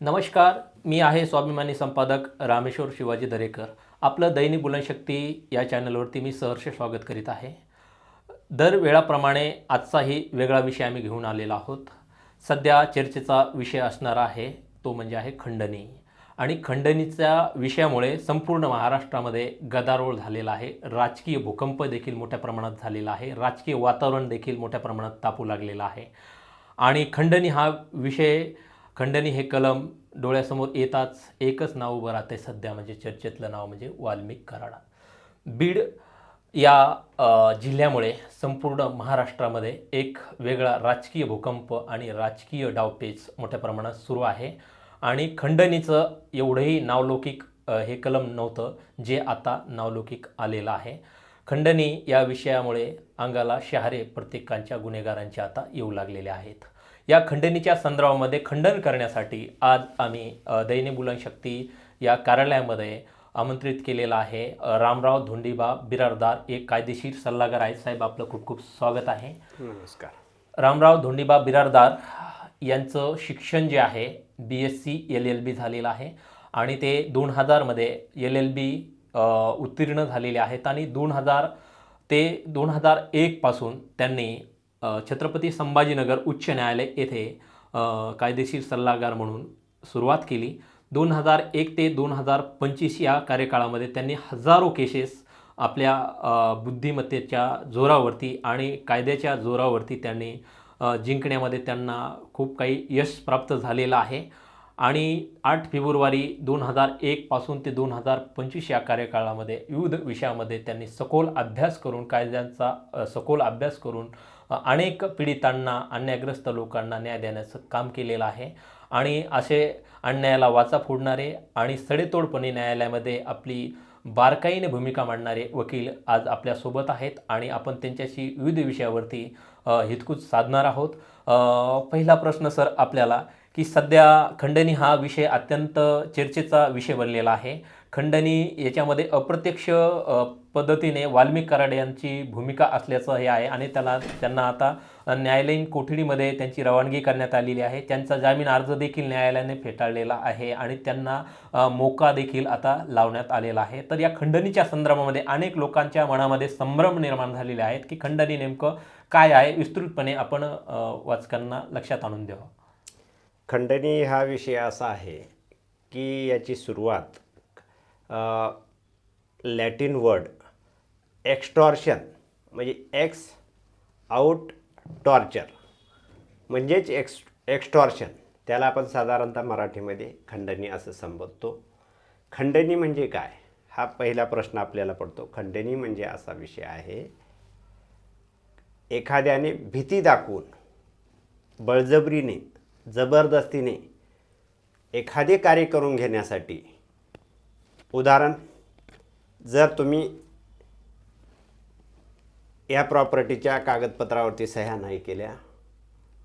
नमस्कार मी आहे स्वाभिमानी संपादक रामेश्वर शिवाजी दरेकर. आपलं दैनिक बुलनशक्ती या चॅनलवरती मी सहर्ष स्वागत करीत आहे. दर वेळाप्रमाणे आजचाही वेगळा विषय आम्ही घेऊन आलेलो आहोत. सध्या चर्चेचा विषय असणारा आहे तो म्हणजे आहे खंडणी. आणि खंडणीच्या विषयामुळे संपूर्ण महाराष्ट्रामध्ये गदारोळ झालेला आहे. राजकीय भूकंप देखील मोठ्या प्रमाणात झालेला आहे. राजकीय वातावरण देखील मोठ्या प्रमाणात तापू लागलेलं आहे. आणि खंडणी हा विषय खंडणी हे कलम डोळ्यासमोर येताच एकच नाव उभं राहते सध्या म्हणजे चर्चेतलं नाव म्हणजे वाल्मिक कराडा. बीड या जिल्ह्यामुळे संपूर्ण महाराष्ट्रामध्ये एक वेगळा राजकीय भूकंप आणि राजकीय डावपेच मोठ्या प्रमाणात सुरू आहे. आणि खंडणीचं एवढंही नावलौकिक हे कलम नव्हतं जे आता नावलौकिक आलेलं आहे. खंडणी या विषयामुळे अंगाला शहारे प्रत्येकांच्या गुन्हेगारांचे आता येऊ लागलेले आहेत. या खंडणीच्या संदर्भामध्ये खंडन करण्यासाठी आज आम्ही दैनिक बुलनशक्ती या कार्यालयामध्ये आमंत्रित केलेलं आहे. रामराव धोंडीबा बिरारदार एक कायदेशीर सल्लागार आहेत. साहेब आपलं खूप खूप स्वागत आहे. नमस्कार. रामराव धोंडीबा बिरारदार यांचं शिक्षण जे आहे B S C L L B झालेलं आहे. आणि ते दोन हजारमध्ये एल एल बी उत्तीर्ण झालेले आहेत. आणि दोन हजार ते दोन हजार एकपासून त्यांनी छत्रपती संभाजीनगर उच्च न्यायालय येथे कायदेशीर सल्लागार म्हणून सुरुवात केली. दोन हजार एक ते दोन हजार पंचवीस या कार्यकाळामध्ये त्यांनी हजारो केसेस आपल्या बुद्धिमत्तेच्या जोरावरती आणि कायद्याच्या जोरावरती त्यांनी जिंकण्यामध्ये त्यांना खूप काही यश प्राप्त झालेलं आहे. आणि आठ फेब्रुवारी दोन हजार एकपासून ते दोन हजार पंचवीस या कार्यकाळामध्ये विविध विषयामध्ये त्यांनी सखोल अभ्यास करून कायद्यांचा सखोल अभ्यास करून अनेक पीडितांना अन्यायग्रस्त लोकांना न्याय देण्याचं काम केलेलं आहे. आणि असे अन्यायाला वाचा फोडणारे आणि सडेतोडपणे न्यायालयामध्ये आपली बारकाईने भूमिका मांडणारे वकील आज आपल्यासोबत आहेत आणि आपण त्यांच्याशी विविध विषयावरती हितकूच साधणार आहोत. पहिला प्रश्न सर आपल्याला की सध्या खंडणी हा विषय अत्यंत चर्चेचा विषय बनलेला आहे. खंडणी याच्यामध्ये अप्रत्यक्ष पद्धतीने वाल्मिक कराड यांची भूमिका असल्याचं हे आहे आणि त्याला त्यांना आता न्यायालयीन कोठडीमध्ये त्यांची रवानगी करण्यात आलेली आहे. त्यांचा जामीन अर्ज देखील न्यायालयाने फेटाळलेला आहे आणि त्यांना मोका देखील आता लावण्यात आलेला आहे. तर या खंडणीच्या संदर्भामध्ये अनेक लोकांच्या मनामध्ये संभ्रम निर्माण झालेले आहेत की खंडणी नेमकं काय आहे? विस्तृतपणे आपण वाचकांना लक्षात आणून द्यावं. खंडणी हा विषय असा आहे की याची सुरुवात लॅटिन वर्ड एक्स्टॉर्शन म्हणजे एक्स आउट टॉर्चर म्हणजेच एक्स एक्स्टॉर्शन त्याला आपण साधारणतः मराठीमध्ये खंडणी असं संबोधतो. खंडणी म्हणजे काय? हा पहिला प्रश्न आपल्याला पडतो. खंडणी म्हणजे असा विषय आहे एखाद्याने भीती दाखवून बळजबरीने जबरदस्तीने एखादे कार्य करून घेण्यासाठी उदाहरण जर तुम्ही या प्रॉपर्टीच्या कागदपत्रावरती सह्या नाही केल्या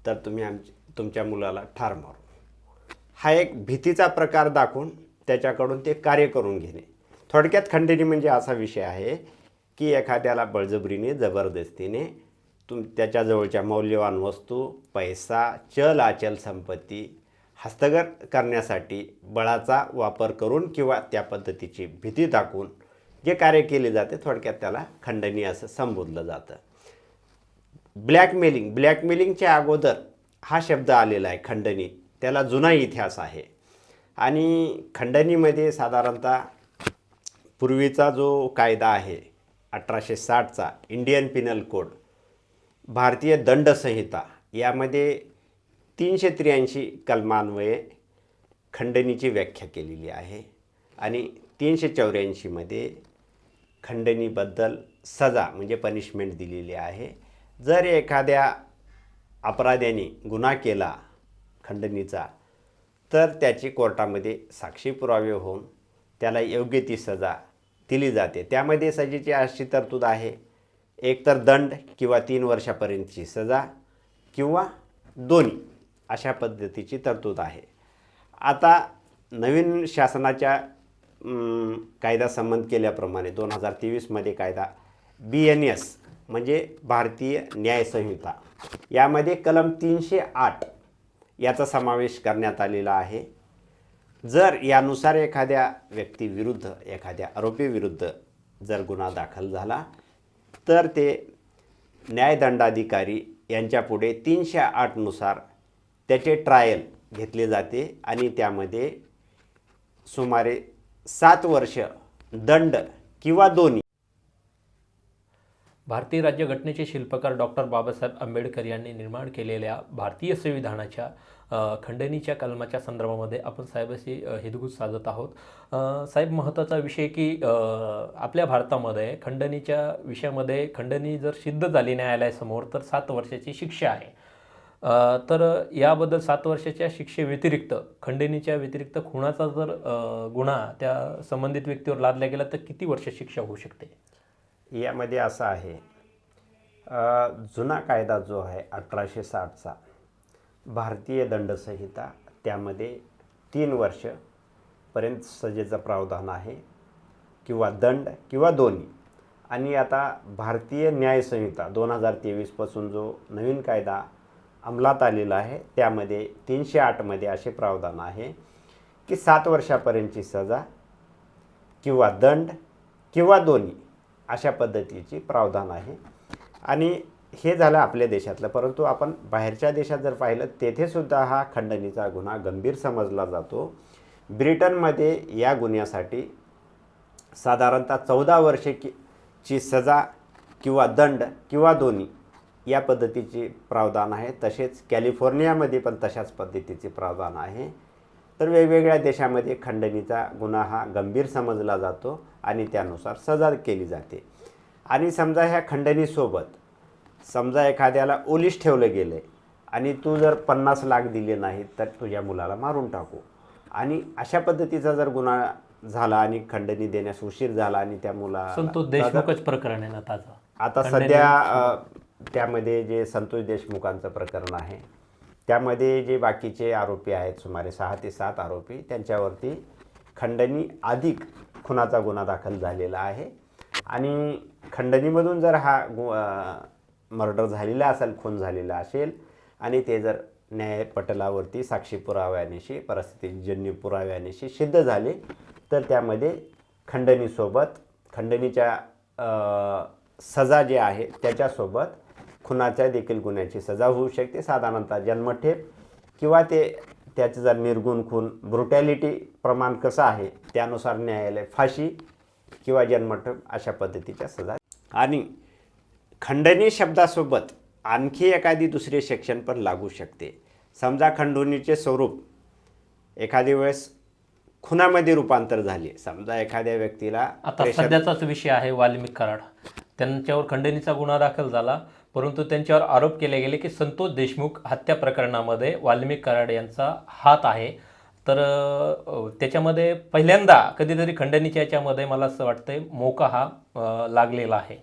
तर तुम्ही आमची तुमच्या मुलाला ठार मारू. हा एक भीतीचा प्रकार दाखवून त्याच्याकडून ते कार्य करून घेणे. थोडक्यात खंडणी म्हणजे असा विषय आहे की एखाद्याला बळजबरीने जबरदस्तीने तुम त्याच्याजवळच्या मौल्यवान वस्तू पैसा चल अचल संपत्ती हस्तगत करण्यासाठी बळाचा वापर करून किंवा त्या पद्धतीची भीती दाखवून जे कार्य केले जाते थोडक्यात त्याला खंडणी असं संबोधलं जातं. ब्लॅकमेलिंग ब्लॅकमेलिंगच्या अगोदर हा शब्द आलेला आहे खंडणी. त्याला जुना इतिहास आहे. आणि खंडणीमध्ये साधारणतः पूर्वीचा जो कायदा आहे अठराशे साठचा इंडियन पिनल कोड भारतीय दंड संहिता यामध्ये तीनशे त्र्याऐंशी कलमान्वये खंडणीची व्याख्या केलेली आहे. आणि तीनशे चौऱ्याऐंशीमध्ये खंडणीबद्दल सजा म्हणजे पनिशमेंट दिलेली आहे. जर एखाद्या अपराध्याने गुन्हा केला खंडणीचा तर त्याची कोर्टामध्ये साक्षी पुरावे होऊन त्याला योग्य ती सजा दिली जाते. त्यामध्ये सजेची अशी तरतूद आहे. एकतर दंड किंवा तीन वर्षापर्यंतची सजा किंवा दोन्ही. अशा पद्धतीची तरतूद आहे. आता नवीन शासनाच्या कायदा संमत केल्याप्रमाणे दोन हजार तेवीसमध्ये कायदा बी एन एस म्हणजे भारतीय न्याय संहिता यामध्ये कलम तीनशे आठ याचा समावेश करण्यात आलेला आहे. जर यानुसार एखाद्या व्यक्तीविरुद्ध एखाद्या आरोपीविरुद्ध जर गुन्हा दाखल झाला तर ते न्यायदंडाधिकारी यांच्यापुढे तीनशे आठनुसार त्याचे ट्रायल घेतले जाते आणि त्यामध्ये सुमारे सात वर्ष दंड किंवा दोन्ही. भारतीय राज्यघटनेचे शिल्पकार डॉक्टर बाबासाहेब आंबेडकर यांनी निर्माण केलेल्या भारतीय संविधानाच्या खंडणीच्या कलमाच्या संदर्भामध्ये आपण साहेबाशी हितगुज साधत आहोत. साहेब महत्त्वाचा विषय की आपल्या भारतामध्ये खंडणीच्या विषयामध्ये खंडणी जर सिद्ध झाली न्यायालयासमोर तर सात वर्षाची शिक्षा आहे. तर याबद्दल सात वर्षाच्या शिक्षेव्यतिरिक्त खंडणीच्या व्यतिरिक्त खुणाचा जर गुन्हा त्या संबंधित व्यक्तीवर लादला गेला तर किती वर्ष शिक्षा होऊ शकते? यामध्ये असं आहे जुना कायदा जो आहे अठराशे साठचा भारतीय दंडसंहिता त्यामध्ये तीन वर्षपर्यंत सजेचं प्रावधान आहे किंवा दंड किंवा दोन्ही. आणि आता भारतीय न्यायसंहिता दोन हजार तेवीसपासून जो नवीन कायदा अंमलात आलेलं आहे. त्यामध्ये तीनशे आठमध्ये असे प्रावधान आहे की सात वर्षापर्यंतची सजा किंवा दंड किंवा दोन्ही अशा पद्धतीची प्रावधान आहे. आणि हे झालं आपल्या देशातलं. परंतु आपण बाहेरच्या देशात जर पाहिलं तेथेसुद्धा हा खंडणीचा गुन्हा गंभीर समजला जातो. ब्रिटनमध्ये या गुन्ह्यासाठी साधारणतः चौदा वर्षे की ची सजा किंवा दंड किंवा दोन्ही या पद्धतीची प्रावधान आहे. तसेच कॅलिफोर्नियामध्ये पण तशाच पद्धतीचे प्रावधान आहे. तर वेगवेगळ्या देशामध्ये खंडणीचा गुन्हा हा गंभीर समजला जातो आणि त्यानुसार सजा केली जाते. आणि समजा ह्या खंडणीसोबत समजा एखाद्याला ओलीस ठेवलं गेलं आहे आणि तू जर पन्नास लाख दिले नाहीत तर तुझ्या मुलाला मारून टाकू. आणि अशा पद्धतीचा जर गुन्हा झाला आणि खंडणी देण्यास उशीर झाला आणि त्या मुला देशमुखच प्रकरण आहे ना आता सध्या त्यामध्ये जे संतोष देशमुखांचं प्रकरण आहे त्यामध्ये जे बाकीचे आरोपी आहेत सुमारे सहा ते सात आरोपी त्यांच्यावरती खंडणी अधिक खुनाचा गुन्हा दाखल झालेला आहे. आणि खंडणीमधून जर हा गु मर्डर झालेला असेल खून झालेला असेल आणि ते जर न्यायपटलावरती साक्षी पुराव्यानिशी परिस्थितीजन्य पुराव्यानिशी सिद्ध झाले तर त्यामध्ये खंडणीसोबत खंडणीच्या सजा जे आहे त्याच्यासोबत खुनाच्या देखील गुन्ह्याची सजा होऊ शकते. साधारणतः जन्मठेप किंवा ते त्याचं जर निर्गुण खून ब्रुटॅलिटी प्रमाण कसं आहे त्यानुसार न्यायालय फाशी किंवा जन्मठेप अशा पद्धतीच्या सजा. आणि खंडणी शब्दासोबत आणखी एखादी दुसरे सेक्शन पण लागू शकते. समजा खंडणीचे स्वरूप एखादी वेळेस खुनामध्ये रूपांतर झाले. समजा एखाद्या व्यक्तीला आता सध्याचाच विषय आहे वाल्मिक कराड. त्यांच्यावर खंडणीचा गुन्हा दाखल झाला. परंतु त्यांच्यावर आरोप केले गेले की संतोष देशमुख हत्या प्रकरणामध्ये वाल्मिक कराड यांचा हात आहे. तर त्याच्यामध्ये पहिल्यांदा कधीतरी खंडणीच्या याच्यामध्ये मला असं वाटतंय मोका हा लागलेला आहे.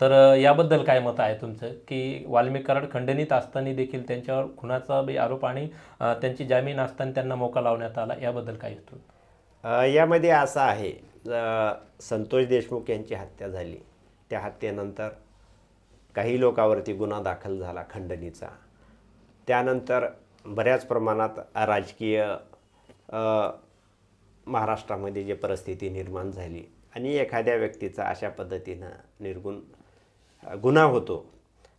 तर याबद्दल काय मत आहे तुमचं? की वाल्मिक कराड खंडणीत असताना देखील त्यांच्यावर खुनाचा बी आरोप आणि त्यांची जामीन असताना त्यांना मोका लावण्यात आला याबद्दल काय होतं? यामध्ये असं आहे. संतोष देशमुख यांची हत्या झाली. त्या हत्येनंतर काही लोकावरती गुन्हा दाखल झाला खंडणीचा. त्यानंतर बऱ्याच प्रमाणात राजकीय महाराष्ट्रामध्ये जी परिस्थिती निर्माण झाली आणि एखाद्या व्यक्तीचा अशा पद्धतीनं निर्गुण गुन्हा होतो.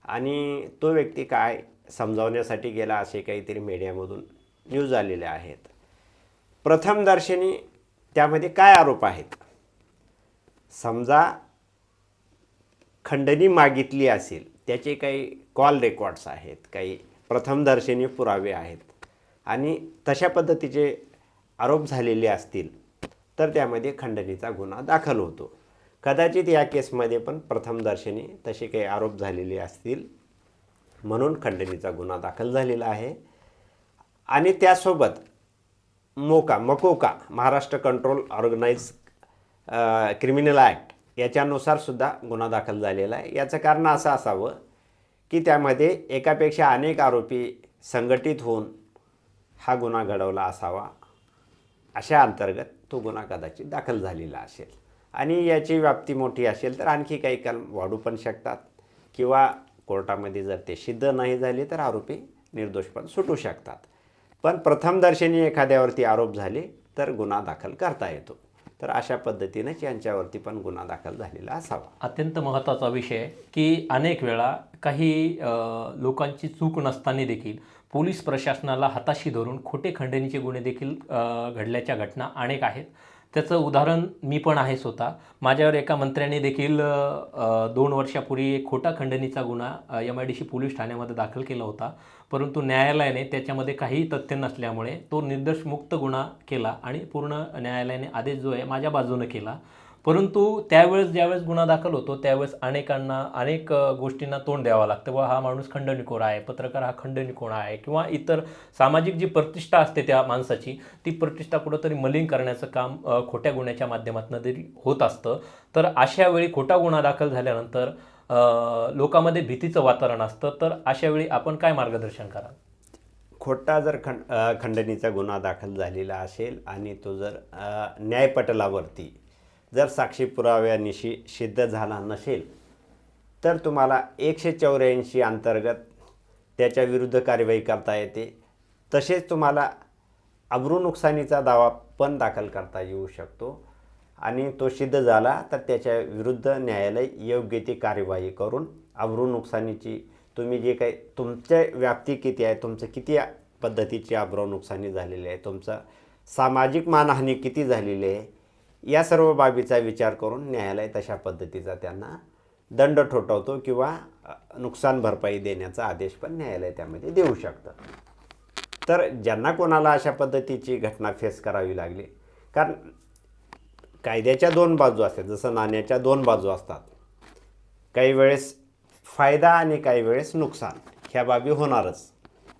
आणि तो व्यक्ती काय समजावण्यासाठी गेला असे काहीतरी मीडियामधून न्यूज आलेले आहेत. प्रथमदर्शनी त्यामध्ये काय आरोप आहेत? समजा खंडणी मागितली असेल त्याचे काही कॉल रेकॉर्ड्स आहेत काही प्रथमदर्शनी पुरावे आहेत आणि तशा पद्धतीचे आरोप झालेले असतील तर त्यामध्ये खंडणीचा गुन्हा दाखल होतो. कदाचित या केसमध्ये पण प्रथमदर्शनी तसे काही आरोप झालेले असतील म्हणून खंडणीचा गुन्हा दाखल झालेला आहे. आणि त्यासोबत MOCA MCOCA Maharashtra control organise criminal act याच्यानुसार सुद्धा गुन्हा दाखल झालेला आहे. याचं कारण असं असावं की त्यामध्ये एकापेक्षा अनेक आरोपी संघटित होऊन हा गुन्हा घडवला असावा. अशा अंतर्गत तो गुन्हा कदाचित दाखल झालेला असेल. आणि याची व्याप्ती मोठी असेल तर आणखी काही कलम वाढू पण शकतात. किंवा कोर्टामध्ये जर ते सिद्ध नाही झाले तर आरोपी निर्दोष पण सुटू शकतात. पण प्रथमदर्शनी एखाद्यावरती आरोप झाले तर गुन्हा दाखल करता येतो. तर अशा पद्धतीनेच यांच्यावरती पण गुन्हा दाखल झालेला असावा. अत्यंत महत्त्वाचा विषय आहे की अनेक वेळा काही लोकांची चूक नसताना देखील पोलीस प्रशासनाला हाताशी धरून खोटे खंडणीचे गुन्हे देखील घडल्याच्या घटना अनेक आहेत. त्याचं उदाहरण मी पण आहे स्वतः. माझ्यावर एका मंत्र्याने देखील दोन वर्षापूर्वी एक खोटा खंडणीचा गुन्हा M I D C police ठाण्यामध्ये दाखल केला होता. परंतु न्यायालयाने त्याच्यामध्ये काही तथ्य नसल्यामुळे तो निर्दोषमुक्त गुन्हा केला आणि पूर्ण न्यायालयाने आदेश जो आहे माझ्या बाजूनं केला. परंतु त्यावेळेस ज्यावेळेस गुन्हा दाखल होतो त्यावेळेस अनेकांना अनेक गोष्टींना तोंड द्यावं लागतं. व हा माणूस खंडणीखोर आहे पत्रकार हा खंडणीखोर आहे किंवा इतर सामाजिक जी प्रतिष्ठा असते त्या माणसाची ती प्रतिष्ठा कुठंतरी मलिन करण्याचं काम खोट्या गुन्ह्याच्या माध्यमातून तरी होत असतं. तर अशा वेळी खोटा गुन्हा दाखल झाल्यानंतर लोकांमध्ये भीतीचं वातावरण असतं तर अशा वेळी आपण काय मार्गदर्शन कराल? खोटा जर खंड खंडणीचा गुन्हा दाखल झालेला असेल आणि तो जर न्यायपटलावरती जर साक्षी पुराव्यानिशी सिद्ध झाला नसेल तर तुम्हाला एकशे चौऱ्याऐंशी अंतर्गत त्याच्या विरुद्ध कार्यवाही करता येते. तसेच तुम्हाला अब्रू नुकसानीचा दावा पण दाखल करता येऊ शकतो. आणि तो सिद्ध झाला तर त्याच्या विरुद्ध न्यायालय योग्य ती कार्यवाही करून अब्रू नुकसानीची तुम्ही जे काही तुमच्या व्याप्ती किती आहे तुमचं किती पद्धतीची अब्रू नुकसानी झालेली आहे तुमचं सामाजिक मानहानी किती झालेली आहे या सर्व बाबीचा विचार करून न्यायालय तशा पद्धतीचा त्यांना दंड ठोठावतो किंवा नुकसान भरपाई देण्याचा आदेश पण न्यायालय त्यामध्ये देऊ शकतं. तर ज्यांना कोणाला अशा पद्धतीची घटना फेस करावी लागली कारण कायद्याच्या दोन बाजू असतात जसं नाण्याच्या दोन बाजू असतात. काही वेळेस फायदा आणि काही वेळेस नुकसान ह्या बाबी होणारच.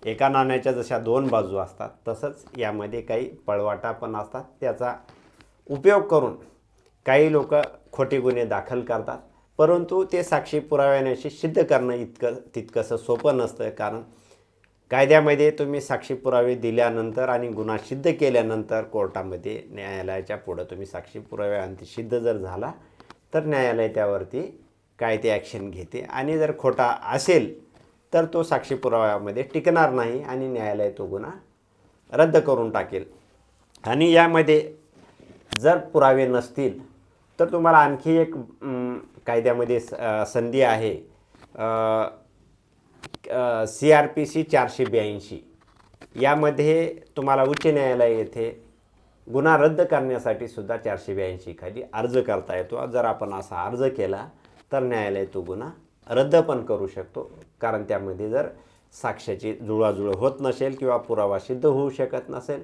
एका नाण्याच्या जशा दोन बाजू असतात तसंच यामध्ये काही पळवाटा पण असतात. त्याचा उपयोग करून काही लोक खोटे गुन्हे दाखल करतात परंतु ते साक्षी पुराव्याने सिद्ध करणं इतकं तितकंसं सोपं नसतं. कारण कायद्यामध्ये तुम्ही साक्षी पुरावे दिल्यानंतर आणि गुन्हा सिद्ध केल्यानंतर कोर्टामध्ये न्यायालयाच्या पुढं तुम्ही साक्षी पुराव्याअंती सिद्ध जर झाला तर न्यायालय त्यावरती काय ते ॲक्शन घेते. आणि जर खोटा असेल तर तो साक्षी पुराव्यामध्ये टिकणार नाही आणि न्यायालय तो गुन्हा रद्द करून टाकेल. आणि यामध्ये जर पुरावे नसतील तर तुम्हाला आणखी एक कायद्यामध्ये स- संधी आहे. सी आर पी सी चारशे ब्याऐंशी. यामध्ये तुम्हाला उच्च न्यायालय येथे गुन्हा रद्द करण्यासाठी सुद्धा चारशे ब्याऐंशी खाली अर्ज करता येतो. जर आपण असा अर्ज केला तर न्यायालय तो गुन्हा रद्द पण करू शकतो. कारण त्यामध्ये जर साक्ष्याची जुळवाजुळव होत नसेल किंवा पुरावा सिद्ध होऊ शकत नसेल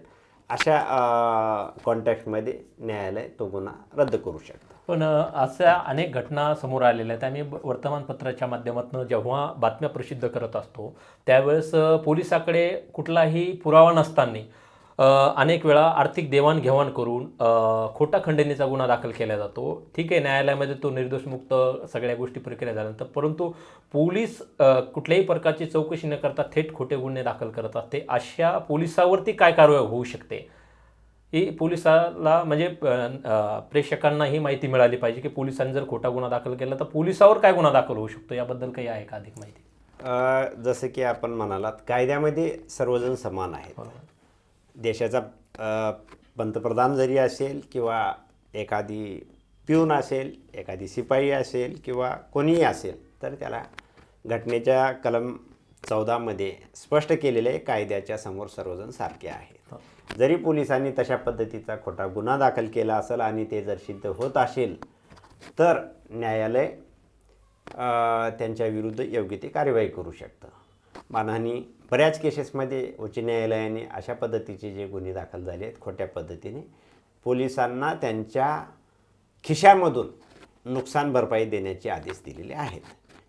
अशा कॉन्टॅक्टमध्ये न्यायालय तो गुन्हा रद्द करू शकतो. पण अशा अनेक घटना समोर आलेल्या आहेत. आम्ही वर्तमानपत्राच्या माध्यमातून जेव्हा बातम्या प्रसिद्ध करत असतो त्यावेळेस पोलिसाकडे कुठलाही पुरावा नसताना अनेक वेळा आर्थिक देवाणघेवाण करून खोटा खंडणीचा गुन्हा दाखल केला जातो. ठीक आहे न्यायालयामध्ये तो निर्दोषमुक्त सगळ्या गोष्टी प्रक्रिया झाल्यानंतर परंतु पोलीस कुठल्याही प्रकारची चौकशी न करता थेट खोटे गुन्हे दाखल करत असते. अशा पोलिसावरती काय कारवाई होऊ शकते? ही पोलिसाला म्हणजे प्रेक्षकांना ही माहिती मिळाली पाहिजे की पोलिसांनी जर खोटा गुन्हा दाखल केला तर पोलिसावर काय गुन्हा दाखल होऊ शकतो? याबद्दल काही आहे का अधिक माहिती? जसं की आपण म्हणालात कायद्यामध्ये सर्वजण समान आहेत. देशाचा पंतप्रधान जरी असेल किंवा एखादी पिऊन असेल एखादी शिपाई असेल किंवा कोणीही असेल तर त्याला घटनेच्या कलम चौदामध्ये स्पष्ट केलेले आहे, कायद्याच्या समोर सर्वजण सारखे आहेत. जरी पोलिसांनी तशा पद्धतीचा खोटा गुन्हा दाखल केला असेल आणि ते जर सिद्ध होत असेल तर न्यायालय त्यांच्या विरुद्ध योग्य ती कार्यवाही करू शकतं. मानहानी बऱ्याच केसेसमध्ये उच्च न्यायालयाने अशा पद्धतीचे जे गुन्हे दाखल झाले आहेत खोट्या पद्धतीने पोलिसांना त्यांच्या खिशामधून नुकसान भरपाई देण्याचे आदेश दिलेले आहेत.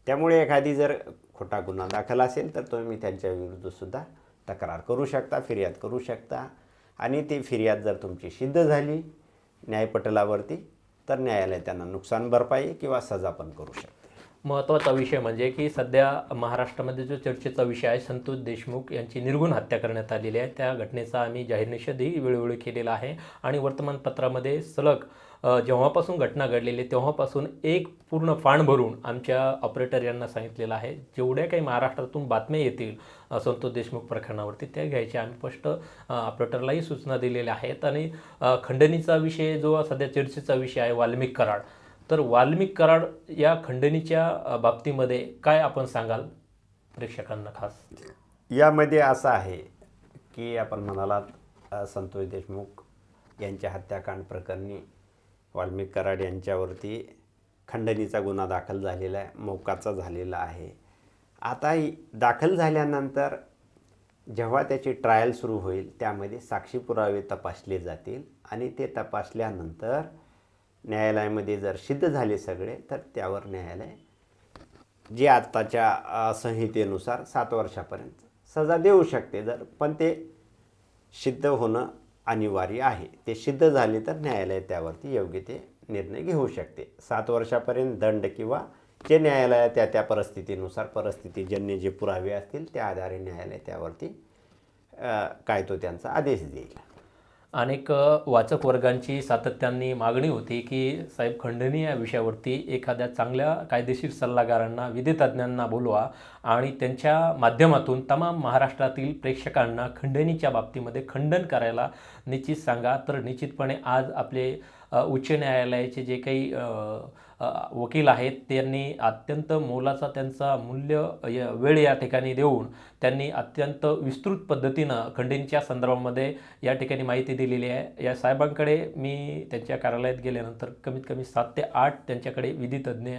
त्यामुळे एखादी जर खोटा गुन्हा दाखल असेल तर तुम्ही त्यांच्या विरुद्धसुद्धा तक्रार करू शकता फिर्याद करू शकता. आणि ती फिर्याद जर तुमची सिद्ध झाली न्यायपटलावरती तर न्यायालय त्यांना नुकसान भरपाई किंवा सजा पण करू शकते. महत्त्वाचा विषय म्हणजे की सध्या महाराष्ट्रामध्ये जो चर्चेचा विषय आहे संतोष देशमुख यांची निर्गुण हत्या करण्यात आलेली आहे. त्या घटनेचा आम्ही जाहीर निषेधही वेळोवेळी केलेला आहे. आणि वर्तमानपत्रामध्ये सलग जेव्हापासून घटना घडलेली आहे, तेव्हापासून एक पूर्ण फाण भरून आमच्या ऑपरेटर यांना सांगितलेलं आहे जेवढ्या काही महाराष्ट्रातून बातम्या येतील संतोष देशमुख प्रकरणावरती त्या घ्यायच्या आम्ही स्पष्ट ऑपरेटरलाही सूचना दिलेल्या आहेत आणि खंडणीचा विषय जो सध्या चर्चेचा विषय आहे वाल्मिक कराड. तर वाल्मिक कराड या खंडणीच्या बाबतीमध्ये काय आपण सांगाल प्रेक्षकांना खास? यामध्ये असं आहे की आपण म्हणालात संतोष देशमुख यांच्या हत्याकांड प्रकरणी वाल्मिक कराड यांच्यावरती खंडणीचा गुन्हा दाखल झालेला आहे मोकाचा झालेला आहे. आता दाखल झाल्यानंतर जेव्हा त्याची ट्रायल सुरू होईल त्यामध्ये साक्षी पुरावे तपासले जातील आणि ते तपासल्यानंतर न्यायालयामध्ये जर सिद्ध झाले सगळे तर त्यावर न्यायालय जे आत्ताच्या संहितेनुसार सात वर्षापर्यंत सजा देऊ शकते जर पण ते सिद्ध होणं अनिवार्य आहे. ते सिद्ध झाले तर न्यायालय त्यावरती योग्य ते निर्णय घेऊ शकते. सात वर्षापर्यंत दंड किंवा जे न्यायालय त्या त्या परिस्थितीनुसार परिस्थितीजन्य जे पुरावे असतील त्या आधारे न्यायालय त्यावरती काय तो त्यांचा आदेश देईल. अनेक वाचक वर्गांची सातत्याने मागणी होती की साहेब खंडणी या विषयावरती एखाद्या चांगल्या कायदेशीर सल्लागारांना विधितज्ञांना बोलवा आणि त्यांच्या माध्यमातून तमाम महाराष्ट्रातील प्रेक्षकांना खंडणीच्या बाबतीमध्ये खंडन करायला निश्चित सांगा. तर निश्चितपणे आज आपले उच्च न्यायालयाचे जे काही वकील आहेत त्यांनी अत्यंत मोलाचा त्यांचा मूल्य वेळ या ठिकाणी देऊन त्यांनी अत्यंत विस्तृत पद्धतीनं खंडणीच्या संदर्भामध्ये या ठिकाणी माहिती दिलेली आहे. या साहेबांकडे मी त्यांच्या कार्यालयात गेल्यानंतर कमीत कमी सात ते आठ त्यांच्याकडे विधितज्ञ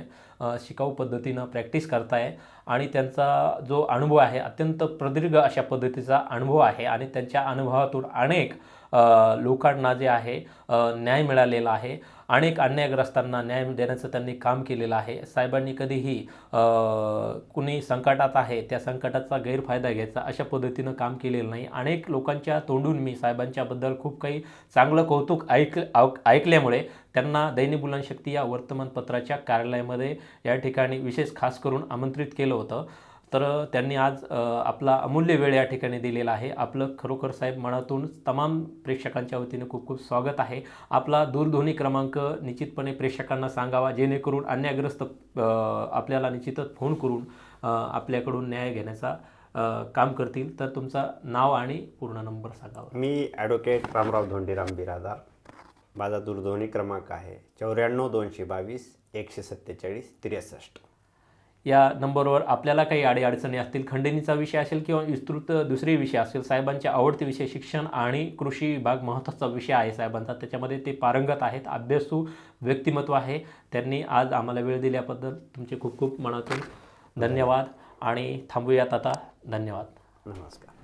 शिकाऊ पद्धतीनं प्रॅक्टिस करताय आणि त्यांचा जो अनुभव आहे अत्यंत प्रदीर्घ अशा पद्धतीचा अनुभव आहे आणि त्यांच्या अनुभवातून अनेक लोकांना जे आहे न्याय मिळालेला आहे. अनेक अन्यायग्रस्तांना न्याय देण्याचं त्यांनी काम केलेलं आहे. साहेबांनी कधीही कुणी संकटात आहे त्या संकटाचा गैरफायदा घ्यायचा अशा पद्धतीनं काम केलेलं नाही. अनेक लोकांच्या तोंडून मी साहेबांच्याबद्दल खूप काही चांगलं कौतुक ऐक ऐकल्यामुळे त्यांना दैनिक बुलनशक्ती या वर्तमानपत्राच्या कार्यालयामध्ये या ठिकाणी विशेष खास करून आमंत्रित केलं होतं. तर त्यांनी आज आपला अमूल्य वेळ या ठिकाणी दिलेला आहे. आपलं खरोखर साहेब मनातून तमाम प्रेक्षकांच्या वतीने खूप खूप स्वागत आहे. आपला दूरध्वनी क्रमांक निश्चितपणे प्रेक्षकांना सांगावा जेणेकरून अन्यायग्रस्त आपल्याला निश्चितच फोन करून आपल्याकडून न्याय घेण्याचा काम करतील. तर तुमचा नाव आणि पूर्ण नंबर सांगावा. मी ॲडव्होकेट रामराव धोंडीराम बिरादार माझा दूरध्वनी क्रमांक आहे चौऱ्याण्णव दोनशे बावीस एकशे सत्तेचाळीस त्रेसष्ट. या नंबरवर आपल्याला काही अडीअडचणी असतील खंडणीचा विषय असेल किंवा विस्तृत दुसरे विषय असेल साहेबांचे आवडते विषय शिक्षण आणि कृषी विभाग महत्त्वाचा विषय आहे साहेबांचा. त्याच्यामध्ये ते पारंगत आहेत अभ्यासू व्यक्तिमत्व आहे. त्यांनी आज आम्हाला वेळ दिल्याबद्दल तुमचे खूप खूप मनातून धन्यवाद आणि थांबूयात आता. धन्यवाद. नमस्कार.